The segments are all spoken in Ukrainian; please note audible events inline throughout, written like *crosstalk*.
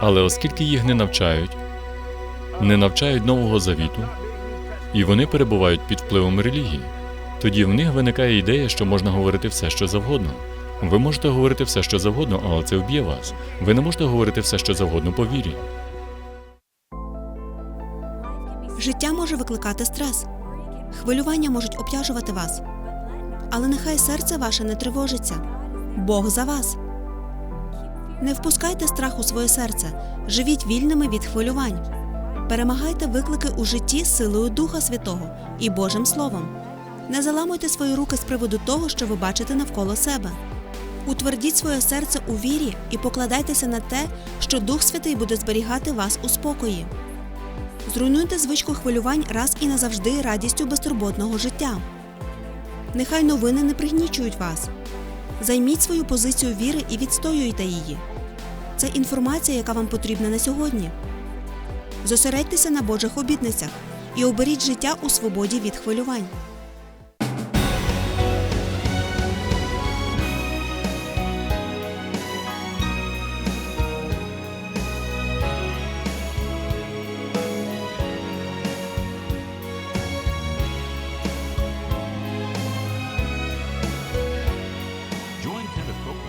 Але оскільки їх не навчають, не навчають нового завіту, і вони перебувають під впливом релігії, тоді в них виникає ідея, що можна говорити все, що завгодно. Ви можете говорити все, що завгодно, але це вб'є вас. Ви не можете говорити все, що завгодно по вірі. Життя може викликати стрес. Хвилювання можуть обтяжувати вас. Але нехай серце ваше не тривожиться. Бог за вас. Не впускайте страх у своє серце. Живіть вільними від хвилювань. Перемагайте виклики у житті силою Духа Святого і Божим Словом. Не заламуйте свої руки з приводу того, що ви бачите навколо себе. Утвердіть своє серце у вірі і покладайтеся на те, що Дух Святий буде зберігати вас у спокої. Зруйнуйте звичку хвилювань раз і назавжди радістю безтурботного життя. Нехай новини не пригнічують вас. Займіть свою позицію віри і відстоюйте її. Це інформація, яка вам потрібна на сьогодні. Зосередьтеся на Божих обітницях і оберіть життя у свободі від хвилювань.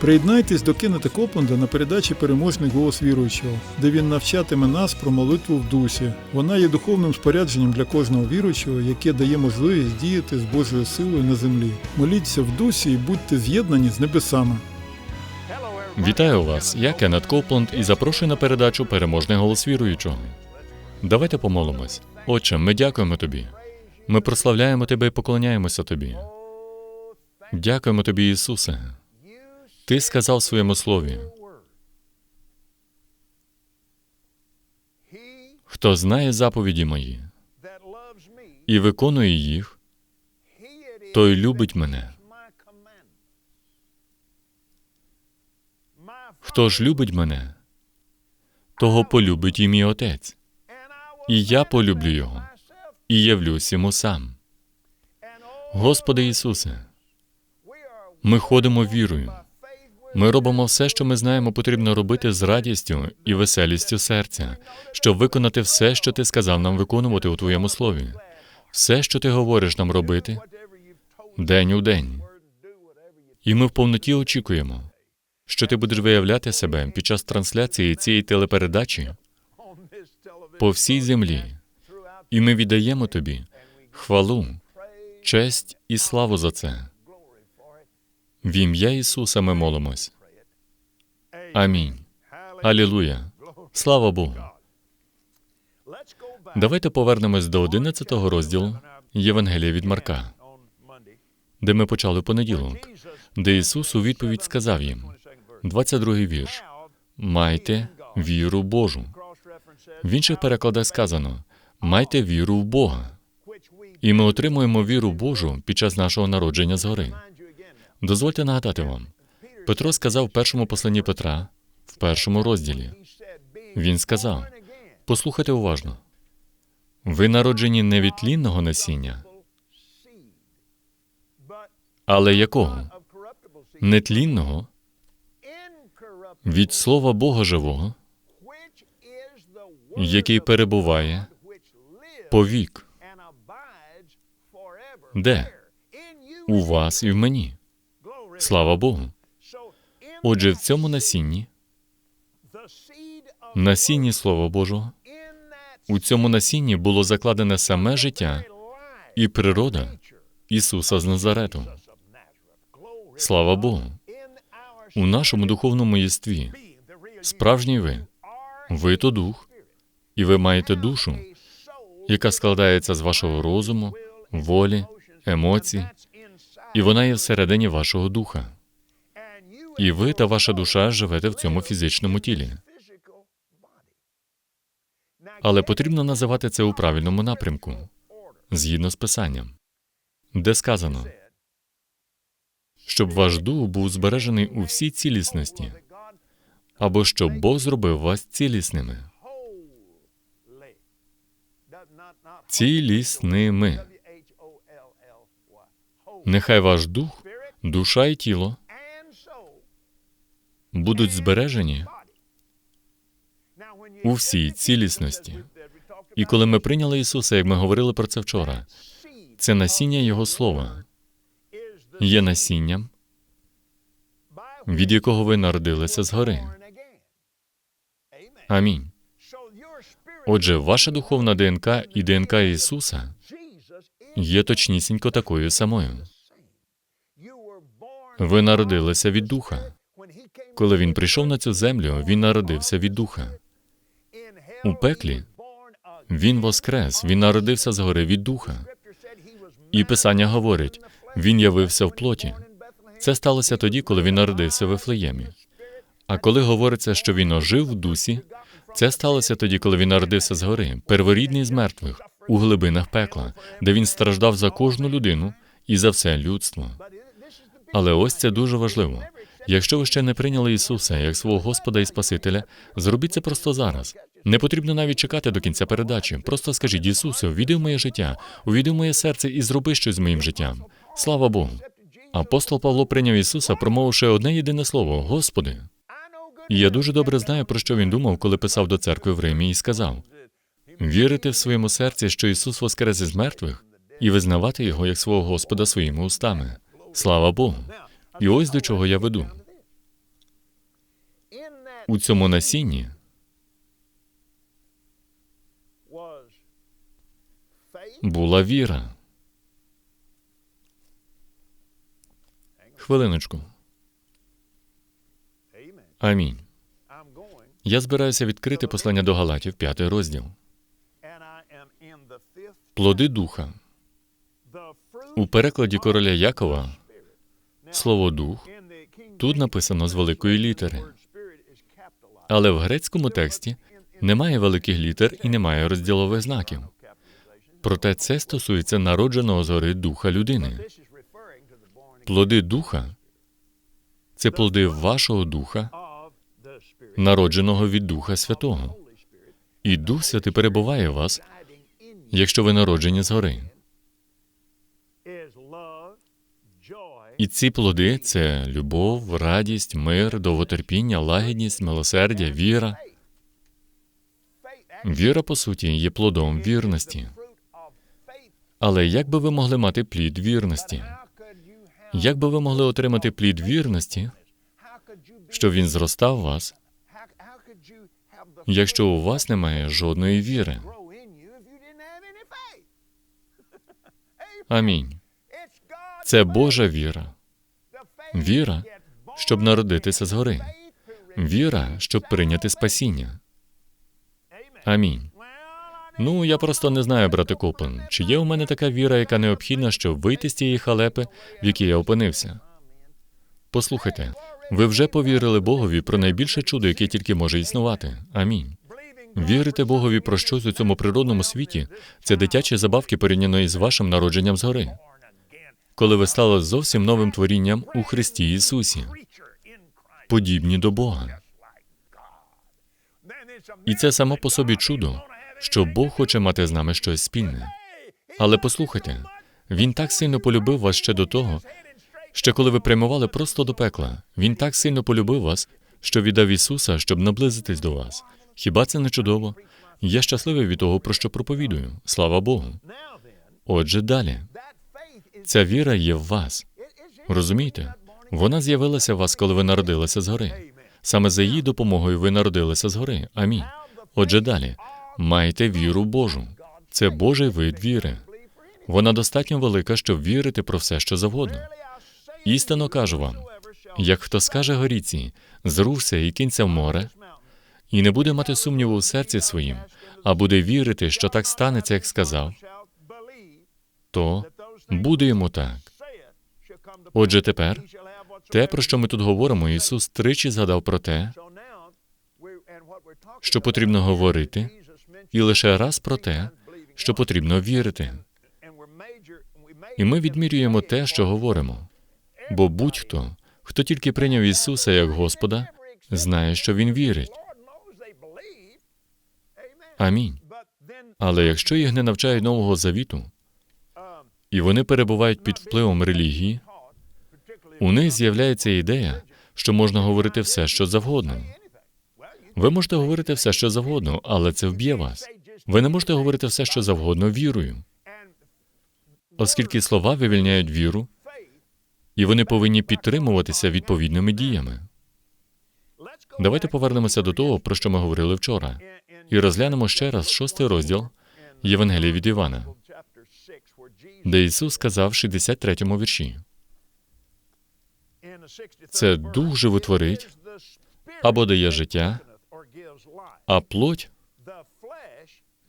Приєднайтесь до Кеннета Копленда на передачі Переможний голос віруючого, де він навчатиме нас про молитву в дусі. Вона є духовним спорядженням для кожного віруючого, яке дає можливість діяти з Божою силою на землі. Моліться в дусі і будьте з'єднані з небесами. Вітаю вас! Я Кеннет Копленд і запрошую на передачу Переможний голос віруючого. Давайте помолимось. Отче, ми дякуємо тобі. Ми прославляємо тебе і поклоняємося тобі. Дякуємо тобі, Ісусе. Ти сказав в своєму слові: хто знає заповіді мої і виконує їх, той любить мене. Хто ж любить мене, того полюбить і мій отець, і я полюблю його, і явлюсь йому сам. Господи Ісусе, ми ходимо вірою. Ми робимо все, що ми знаємо, потрібно робити з радістю і веселістю серця, щоб виконати все, що ти сказав нам виконувати у твоєму слові, все, що ти говориш нам робити, день у день. І ми в повноті очікуємо, що ти будеш виявляти себе під час трансляції цієї телепередачі по всій землі, і ми віддаємо тобі хвалу, честь і славу за це. В ім'я Ісуса ми молимось. Амінь. Алілуя. Слава Богу. Давайте повернемось до 11 розділу Євангелія від Марка, де ми почали понеділок, де Ісус у відповідь сказав їм, 22-й вірш. Майте віру Божу. В інших перекладах сказано: майте віру в Бога. І ми отримуємо віру Божу під час нашого народження згори. Дозвольте нагадати вам. Петро сказав в першому посланні Петра, в першому розділі. Він сказав: послухайте уважно. Ви народжені не від тлінного насіння, але якого? Нетлінного від слова Бога живого, який перебуває повік. Де? У вас і в мені. Слава Богу. Отже, в цьому насінні, насінні Слова Божого, у цьому насінні було закладене саме життя і природа Ісуса з Назарету. Слава Богу. У нашому духовному єстві справжній ви, ви то дух, і ви маєте душу, яка складається з вашого розуму, волі, емоцій, і вона є всередині вашого духа. І ви та ваша душа живете в цьому фізичному тілі. Але потрібно називати це у правильному напрямку, згідно з писанням, де сказано, щоб ваш дух був збережений у всій цілісності, або щоб Бог зробив вас цілісними. Цілісними. Нехай ваш дух, душа і тіло будуть збережені у всій цілісності. І коли ми прийняли Ісуса, як ми говорили про це вчора, це насіння Його Слова є насінням, від якого ви народилися згори. Амінь. Отже, ваша духовна ДНК і ДНК Ісуса є точнісінько такою самою. Ви народилися від Духа. Коли він прийшов на цю землю, він народився від Духа. У пеклі Він воскрес, він народився згори від Духа. І Писання говорить, він явився в плоті. Це сталося тоді, коли він народився в Ефлеємі. А коли говориться, що він ожив в дусі, це сталося тоді, коли він народився згори, перворідний з мертвих, у глибинах пекла, де він страждав за кожну людину і за все людство. Але ось це дуже важливо. Якщо ви ще не прийняли Ісуса як свого Господа і Спасителя, зробіть це просто зараз. Не потрібно навіть чекати до кінця передачі. Просто скажіть Ісусу, увійди в моє життя, увійди в моє серце і зроби щось з моїм життям. Слава Богу. Апостол Павло прийняв Ісуса, промовивши одне єдине слово Господи. І я дуже добре знаю, про що він думав, коли писав до церкви в Римі і сказав: вірити в своєму серці, що Ісус воскрес із мертвих, і визнавати Його як свого Господа своїми устами. Слава Богу. І ось до чого я веду. У цьому насінні була віра. Хвилиночку. Амінь. Я збираюся відкрити послання до Галатів, п'ятий розділ. Плоди духа. У перекладі короля Якова слово дух тут написано з великої літери. Але в грецькому тексті немає великих літер і немає розділових знаків. Проте це стосується народженого згори духа людини. Плоди духа це плоди вашого духа, народженого від Духа Святого. І Дух Святий перебуває в вас, якщо ви народжені згори. І ці плоди це любов, радість, мир, довготерпіння, лагідність, милосердя, віра. Віра, по суті, є плодом вірності. Але як би ви могли мати плід вірності? Як би ви могли отримати плід вірності, щоб він зростав в вас, якщо у вас немає жодної віри? *laughs* Амінь. Це Божа віра. Віра, щоб народитися згори. Віра, щоб прийняти спасіння. Амінь. Ну, я просто не знаю, брате Коплен, чи є у мене така віра, яка необхідна, щоб вийти з тієї халепи, в якій я опинився. Послухайте, ви вже повірили Богові про найбільше чудо, яке тільки може існувати. Амінь. Вірити Богові про щось у цьому природному світі це дитячі забавки порівняно із вашим народженням згори, коли ви стали зовсім новим творінням у Христі Ісусі, подібні до Бога. І це само по собі чудо, що Бог хоче мати з нами щось спільне. Але послухайте, Він так сильно полюбив вас ще до того, ще коли ви прямували просто до пекла. Він так сильно полюбив вас, що віддав Ісуса, щоб наблизитись до вас. Хіба це не чудово? Я щасливий від того, про що проповідую. Слава Богу. Отже, далі. Ця віра є в вас. Розумієте? Вона з'явилася в вас, коли ви народилися згори. Саме за її допомогою ви народилися згори. Амінь. Отже, далі. Майте віру Божу. Це Божий вид віри. Вона достатньо велика, щоб вірити про все, що завгодно. Істинно кажу вам, як хто скаже горіці, зрушся і кинься в море, і не буде мати сумніву в серці своїм, а буде вірити, що так станеться, як сказав, то буде йому так. Отже, тепер те, про що ми тут говоримо, Ісус тричі згадав про те, що потрібно говорити, і лише раз про те, що потрібно вірити. І ми відмірюємо те, що говоримо. Бо будь-хто, хто тільки прийняв Ісуса як Господа, знає, що Він вірить. Амінь. Але якщо їх не навчають нового завіту, і вони перебувають під впливом релігії, у них з'являється ідея, що можна говорити все, що завгодно. Ви можете говорити все, що завгодно, але це вб'є вас. Ви не можете говорити все, що завгодно вірою, оскільки слова вивільняють віру, і вони повинні підтримуватися відповідними діями. Давайте повернемося до того, про що ми говорили вчора, і розглянемо ще раз шостий розділ Євангелія від Івана, де Ісус сказав в 63-му вірші: Це дух животворить або дає життя, а плоть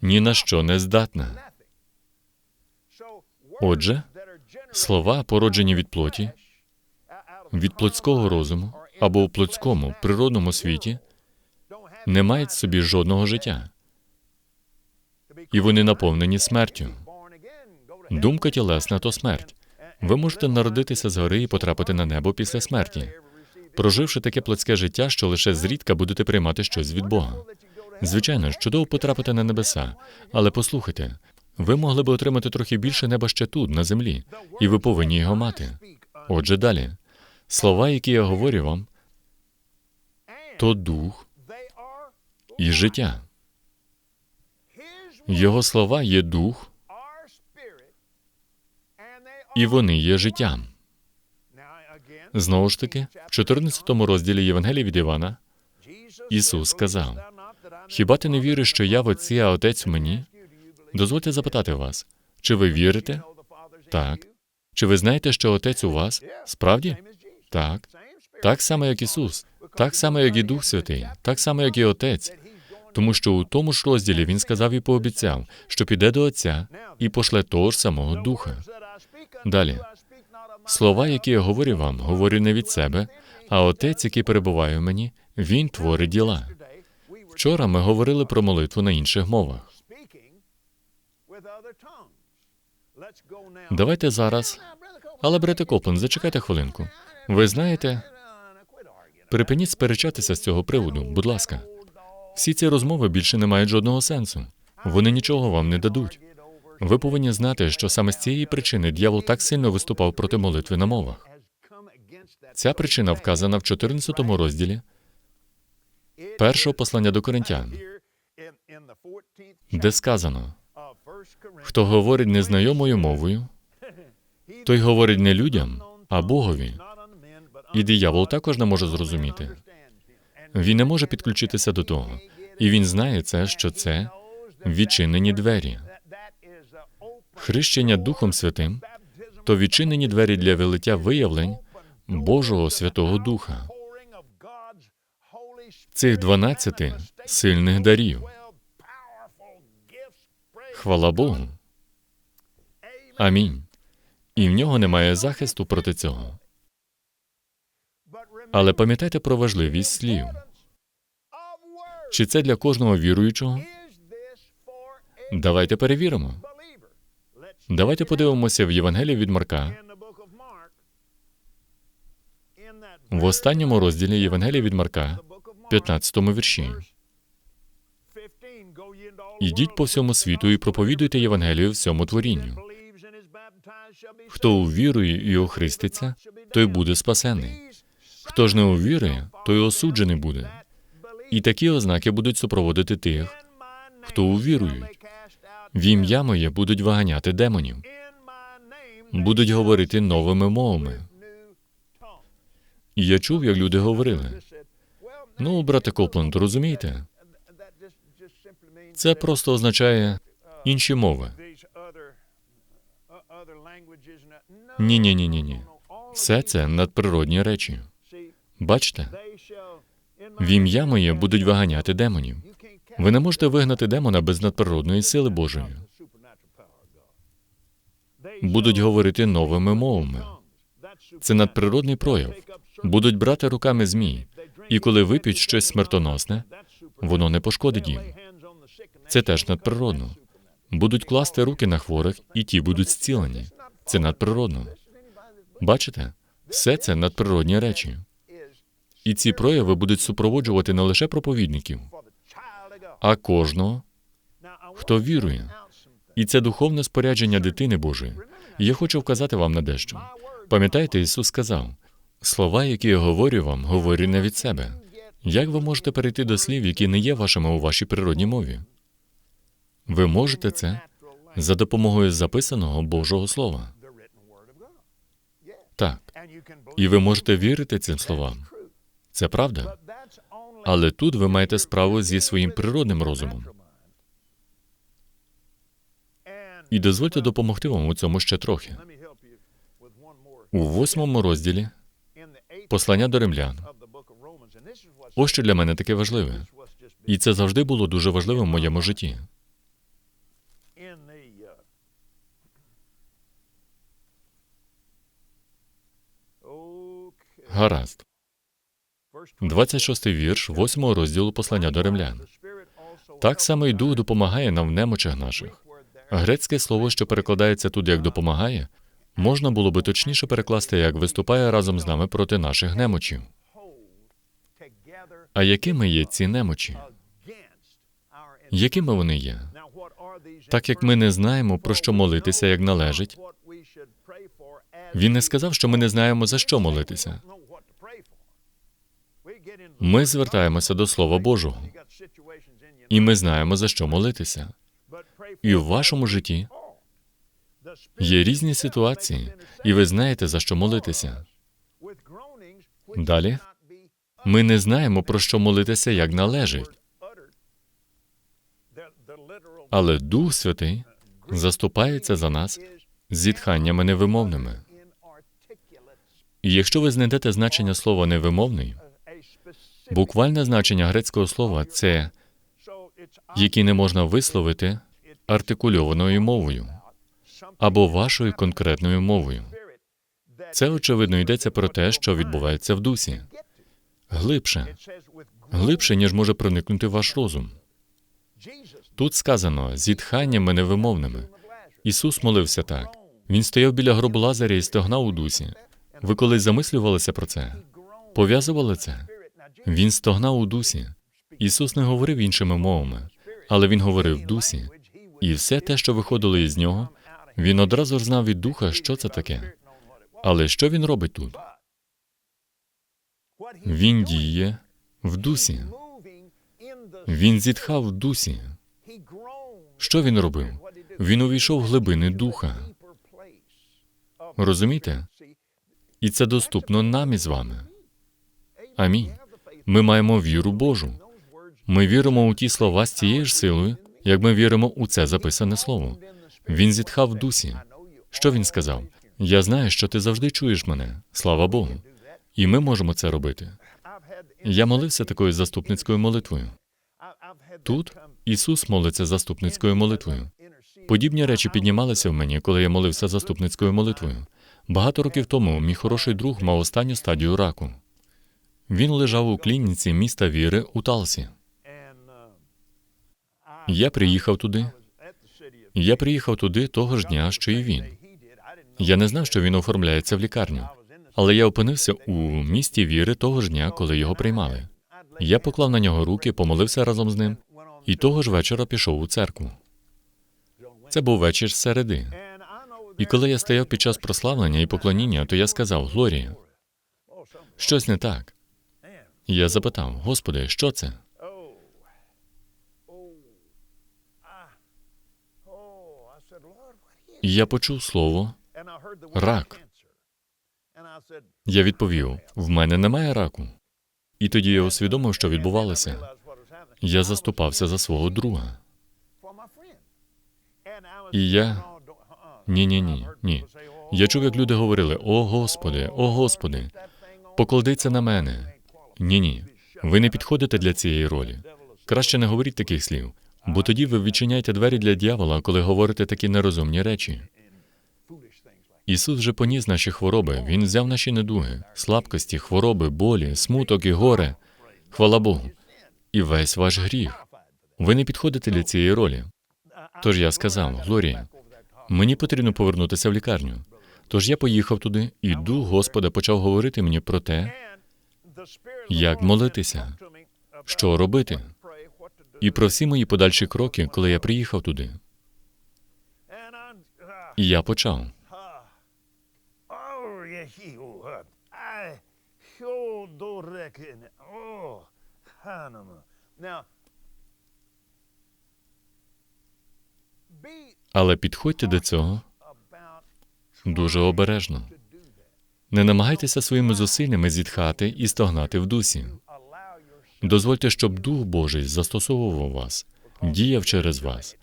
ні на що не здатна. Отже, слова, породжені від плоті, Від плотського розуму або у плотському природному світі не мають в собі жодного життя, і вони наповнені смертю. Думка тілесна то смерть. Ви можете народитися згори і потрапити на небо після смерті, проживши таке плотське життя, що лише зрідка будете приймати щось від Бога. Звичайно чудово потрапити на небеса, але послухайте, ви могли би отримати трохи більше неба ще тут, на землі, і ви повинні його мати. Отже, далі, слова, які я говорю вам, то дух і життя. Його слова є дух, і вони є життям. Знову ж таки, в 14 розділі Євангелія від Івана Ісус сказав: Хіба ти не віриш, що я в Отці, а Отець в мені? Дозвольте запитати вас, чи ви вірите? Так. Чи ви знаєте, що Отець у вас? Справді? Так. Так само, як Ісус, так само, як і Дух Святий, так само, як і Отець. Тому що у тому ж розділі Він сказав і пообіцяв, що піде до Отця і пошле того ж самого Духа. Далі. Слова, які я говорю вам, говорю не від себе, а Отець, який перебуває в мені, Він творить діла. Вчора ми говорили про молитву на інших мовах. Давайте зараз. Але, брате Коплен, зачекайте хвилинку. Ви знаєте, припиніть сперечатися з цього приводу, будь ласка. Всі ці розмови більше не мають жодного сенсу. Вони нічого вам не дадуть. Ви повинні знати, що саме з цієї причини дьявол так сильно виступав проти молитви на мовах. Ця причина вказана в 14 розділі першого послання до коринтян, де сказано: хто говорить незнайомою мовою, той говорить не людям, а Богові. І диявол також не може зрозуміти. Він не може підключитися до того. І він знає це, що це відчинені двері. Хрещення Духом Святим то відчинені двері для вилиття виявлень Божого Святого Духа, цих 12 сильних дарів. Хвала Богу. Амінь. І в нього немає захисту проти цього. Але пам'ятайте про важливість слів. Чи це для кожного віруючого? Давайте перевіримо. Давайте подивимося в Євангелії від Марка, в останньому розділі Євангелія від Марка, 15 вірші. Ідіть по всьому світу і проповідуйте Євангелію всьому творінню. Хто увірує і охриститься, той буде спасений. Хто ж не увірує, той осуджений буде. І такі ознаки будуть супроводити тих, хто увірують. В ім'я моє будуть виганяти демонів, будуть говорити новими мовами. І я чув, як люди говорили. Ну, брате Копленд, розумієте? Це просто означає інші мови. Ні, ні, ні, ні, ні. Все це надприродні речі. Бачите, в ім'я моє будуть виганяти демонів. Ви не можете вигнати демона без надприродної сили Божої. Будуть говорити новими мовами. Це надприродний прояв. Будуть брати руками змій, і коли вип'ють щось смертоносне, воно не пошкодить їм. Це теж надприродно. Будуть класти руки на хворих, і ті будуть зцілені. Це надприродно. Бачите, все це надприродні речі. І ці прояви будуть супроводжувати не лише проповідників, а кожного, хто вірує. І це духовне спорядження дитини Божої. Я хочу вказати вам на дещо. Пам'ятаєте, Ісус сказав: слова, які я говорю вам, говорю не від себе. Як ви можете перейти до слів, які не є вашими у вашій природній мові? Ви можете це за допомогою записаного Божого Слова. Так. І ви можете вірити цим словам. Це правда. Але тут ви маєте справу зі своїм природним розумом. І дозвольте допомогти вам у цьому ще трохи. У восьмому розділі послання до римлян. Ось що для мене таке важливе. І це завжди було дуже важливим в моєму житті. Гаразд. 26 вірш 8 розділу послання до римлян. Так само і дух допомагає нам в немочах наших. Грецьке слово, що перекладається тут як допомагає, можна було би точніше перекласти як виступає разом з нами проти наших немочів. А якими є ці немочі? Якими вони є? Так як ми не знаємо, про що молитися як належить, він не сказав, що ми не знаємо, за що молитися. Ми звертаємося до Слова Божого, і ми знаємо, за що молитися. І в вашому житті є різні ситуації, і ви знаєте, за що молитися. Далі ми не знаємо, про що молитися як належить, але Дух Святий заступається за нас зітханнями невимовними. І якщо ви знайдете значення слова невимовний, буквальне значення грецького слова це які не можна висловити артикульованою мовою або вашою конкретною мовою. Це очевидно йдеться про те, що відбувається в дусі. Глибше, глибше, ніж може проникнути ваш розум. Тут сказано зітханнями невимовними. Ісус молився так. Він стояв біля гробу Лазаря і стогнав у дусі. Ви колись замислювалися про це? Пов'язували це? Він стогнав у дусі. Ісус не говорив іншими мовами, але він говорив в дусі. І все те, що виходило із нього, він одразу знав від духа, що це таке. Але що він робить тут? Він діє в дусі. Він зітхав в дусі. Що він робив? Він увійшов в глибини духа. Розумієте? І це доступно нам із вами. Амінь. Ми маємо віру Божу. Ми віримо у ті слова з тією ж силою, як ми віримо у це записане слово. Він зітхав в дусі. Що він сказав? Я знаю, що ти завжди чуєш мене. Слава Богу. І ми можемо це робити. Я молився такою заступницькою молитвою. Тут Ісус молиться заступницькою молитвою. Подібні речі піднімалися в мені, коли я молився заступницькою молитвою. Багато років тому мій хороший друг мав останню стадію раку. Він лежав у клініці міста Віри у Талсі. Я приїхав туди. Я приїхав туди того ж дня, що і він. Я не знав, що він оформляється в лікарню, але я опинився у місті Віри того ж дня, коли його приймали. Я поклав на нього руки, помолився разом з ним, і того ж вечора пішов у церкву. Це був вечір середи. І коли я стояв під час прославлення і поклоніння, то я сказав: Глорія, щось не так. Я запитав: Господи, що це? І я почув слово рак. Я відповів: в мене немає раку. І тоді я усвідомив, що відбувалося. Я заступався за свого друга. І я ні, ні, ні, ні. Я чув, як люди говорили: О Господи, о Господи, покладися на мене. Ні, ні. Ви не підходите для цієї ролі. Краще не говоріть таких слів, бо тоді ви відчиняєте двері для дьявола, коли говорите такі нерозумні речі. Ісус вже поніс наші хвороби, Він взяв наші недуги, слабкості, хвороби, болі, смуток і горе. Хвала Богу. І весь ваш гріх. Ви не підходите для цієї ролі. Тож я сказав, Глорія, мені потрібно повернутися в лікарню. Тож я поїхав туди, і дух Господа почав говорити мені про те, як молитися, що робити, і про всі мої подальші кроки, коли я приїхав туди. І я почав. Але підходьте до цього дуже обережно. Не намагайтеся своїми зусиллями зітхати і стогнати в дусі. Дозвольте, щоб Дух Божий застосовував вас, діяв через вас.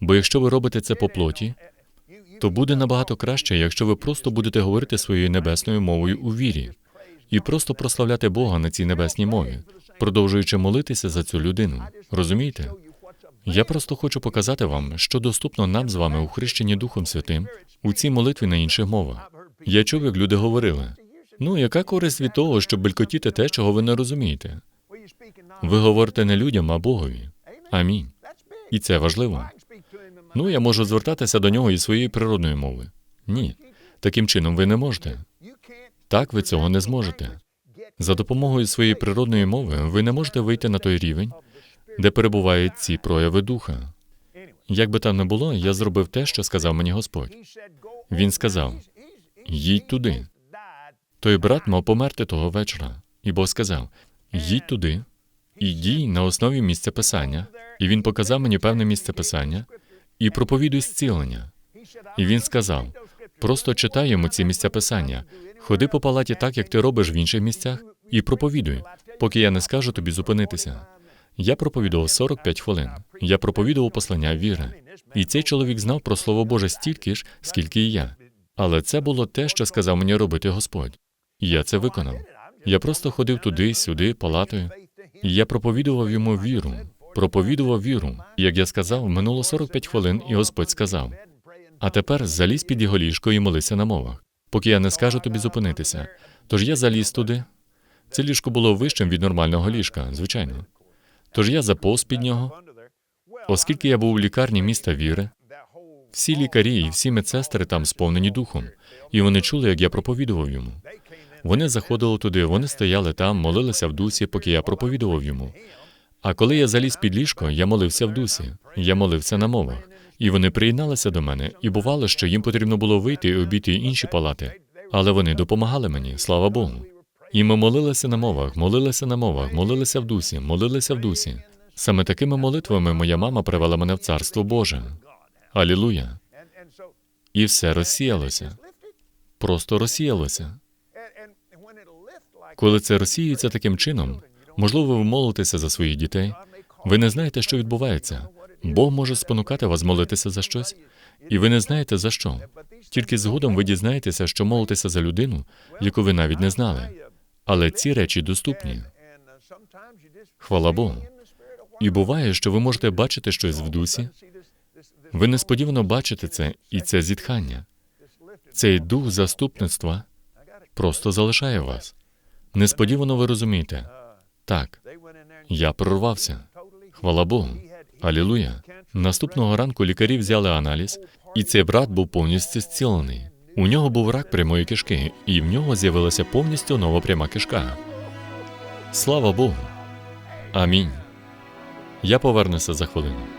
Бо якщо ви робите це по плоті, то буде набагато краще, якщо ви просто будете говорити своєю небесною мовою у вірі і просто прославляти Бога на цій небесній мові, продовжуючи молитися за цю людину. Розумієте? Я просто хочу показати вам, що доступно нам з вами у хрещенні Духом Святим у цій молитві на інших мовах. Я чув, як люди говорили: ну, яка користь від того, щоб белькотіти те, чого ви не розумієте? Ви говорите не людям, а Богові. Амінь. І це важливо. Ну, я можу звертатися до нього із своєї природної мови. Ні. Таким чином ви не можете. Так ви цього не зможете. За допомогою своєї природної мови ви не можете вийти на той рівень, де перебувають ці прояви духа. Як би там не було, я зробив те, що сказав мені Господь. Він сказав: їдь туди. Той брат мав померти того вечора, і Бог сказав: їдь туди і дій на основі місця писання. І він показав мені певне місце писання і проповідуй зцілення. І він сказав: просто читай йому ці місця писання, ходи по палаті так, як ти робиш в інших місцях, і проповідуй, поки я не скажу тобі зупинитися. Я проповідував 45 хвилин. Я проповідував послання віри. І цей чоловік знав про Слово Боже стільки ж, скільки і я. Але це було те, що сказав мені робити Господь. Я це виконав. Я просто ходив туди, сюди, палатою, і я проповідував йому віру, проповідував віру. Як я сказав, минуло 45 хвилин, і Господь сказав: а тепер залізь під його ліжко і молися на мовах, поки я не скажу тобі зупинитися. Тож я заліз туди. Це ліжко було вищим від нормального ліжка, звичайно. Тож я заповз під нього. Оскільки я був у лікарні міста віри, всі лікарі і всі медсестри там сповнені духом, і вони чули, як я проповідував йому. Вони заходили туди, вони стояли там, молилися в дусі, поки я проповідував йому. А коли я заліз під ліжко, я молився в дусі, я молився на мовах. І вони приєдналися до мене, і бувало, що їм потрібно було вийти і обійти інші палати. Але вони допомагали мені, слава Богу. І ми молилися на мовах, молилися на мовах, молилися в дусі, молилися в дусі. Саме такими молитвами моя мама привела мене в Царство Боже. Алілуя. І все розсіялося. Просто розсіялося. Коли це розсіюється таким чином, можливо, ви молитеся за своїх дітей. Ви не знаєте, що відбувається. Бог може спонукати вас молитися за щось, і ви не знаєте за що. Тільки згодом ви дізнаєтеся, що молитеся за людину, яку ви навіть не знали. Але ці речі доступні. Хвала Богу. І буває, що ви можете бачити щось в дусі. Ви несподівано бачите це, і це зітхання. Цей дух заступництва просто залишає вас. Несподівано ви розумієте. Так, я прорвався. Хвала Богу. Алілуя. Наступного ранку лікарі взяли аналіз, і цей брат був повністю зцілений. У нього був рак прямої кишки, і в нього з'явилася повністю нова пряма кишка. Слава Богу. Амінь. Я повернуся за хвилину.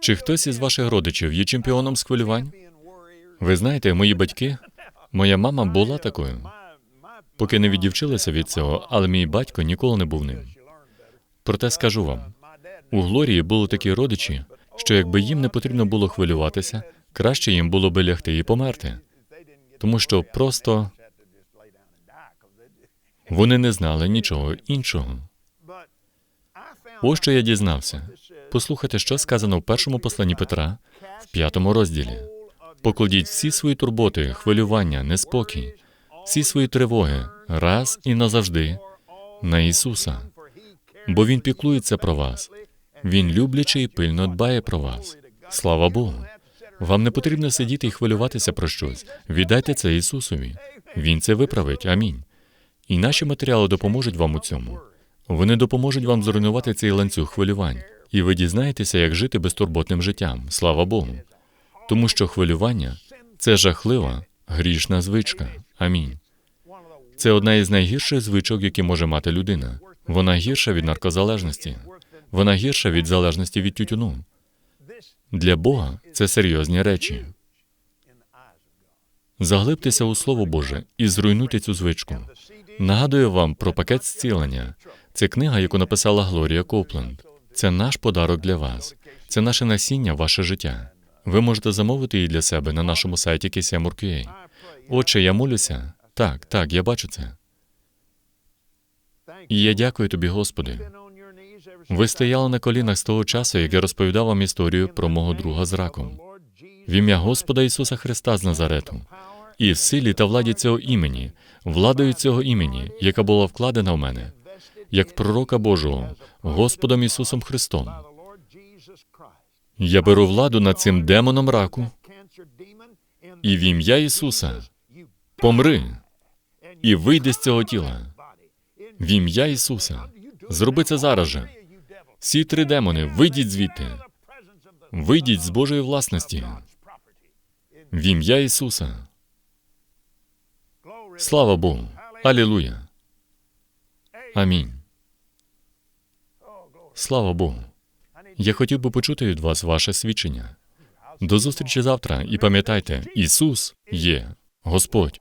Чи хтось із ваших родичів є чемпіоном з хвилювань? Ви знаєте, мої батьки, моя мама була такою, поки не віддівчилася від цього, але мій батько ніколи не був ним. Проте скажу вам, у Глорії були такі родичі, що якби їм не потрібно було хвилюватися, краще їм було би лягти і померти. Тому що просто вони не знали нічого іншого. Ось що я дізнався. Послухайте, що сказано в першому посланні Петра в п'ятому розділі. Покладіть всі свої турботи, хвилювання, неспокій, всі свої тривоги раз і назавжди на Ісуса, бо Він піклується про вас. Він любляче і пильно дбає про вас. Слава Богу. Вам не потрібно сидіти і хвилюватися про щось. Віддайте це Ісусові. Він це виправить. Амінь. І наші матеріали допоможуть вам у цьому. Вони допоможуть вам зруйнувати цей ланцюг хвилювань, і ви дізнаєтеся, як жити безтурботним життям. Слава Богу. Тому що хвилювання це жахлива, грішна звичка. Амінь. Це одна із найгірших звичок, які може мати людина. Вона гірша від наркозалежності. Вона гірша від залежності від тютюну. Для Бога це серйозні речі. Заглибтеся у Слово Боже і зруйнуйте цю звичку. Нагадую вам про пакет зцілення. Це книга, яку написала Глорія Копленд. Це наш подарок для вас. Це наше насіння, ваше життя. Ви можете замовити її для себе на нашому сайті KCM.org.ua. Отче, я молюся. Так, так, я бачу це. І я дякую тобі, Господи. Ви стояли на колінах з того часу, як я розповідав вам історію про мого друга з раком. В ім'я Господа Ісуса Христа з Назарету. І в силі та владі цього імені, владою цього імені, яка була вкладена в мене, як пророка Божого, Господом Ісусом Христом. Я беру владу над цим демоном раку і в ім'я Ісуса помри і вийди з цього тіла. В ім'я Ісуса. Зроби це зараз же. Всі три демони, вийдіть звідти. Вийдіть з Божої власності. В ім'я Ісуса. Слава Богу. Алілуя. Амінь. Слава Богу. Я хотів би почути від вас ваше свідчення. До зустрічі завтра і пам'ятайте, Ісус є Господь.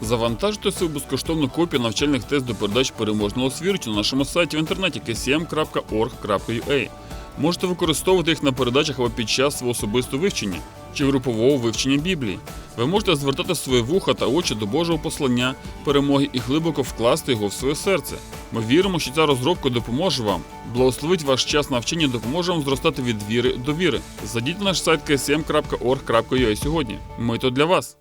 Завантажте свою безкоштовну копію навчальних тест до передач переможного свірчу на нашому сайті в інтернеті kcm.org.ua. Можете використовувати їх на передачах або під час свого особистого вивчення чи групового вивчення Біблії. Ви можете звертати свої вуха та очі до Божого послання, перемоги і глибоко вкласти його в своє серце. Ми віримо, що ця розробка допоможе вам, благословить ваш час навчання, допоможе вам зростати від віри до віри. Зайдіть на наш сайт ksm.org.ua сьогодні. Ми то для вас.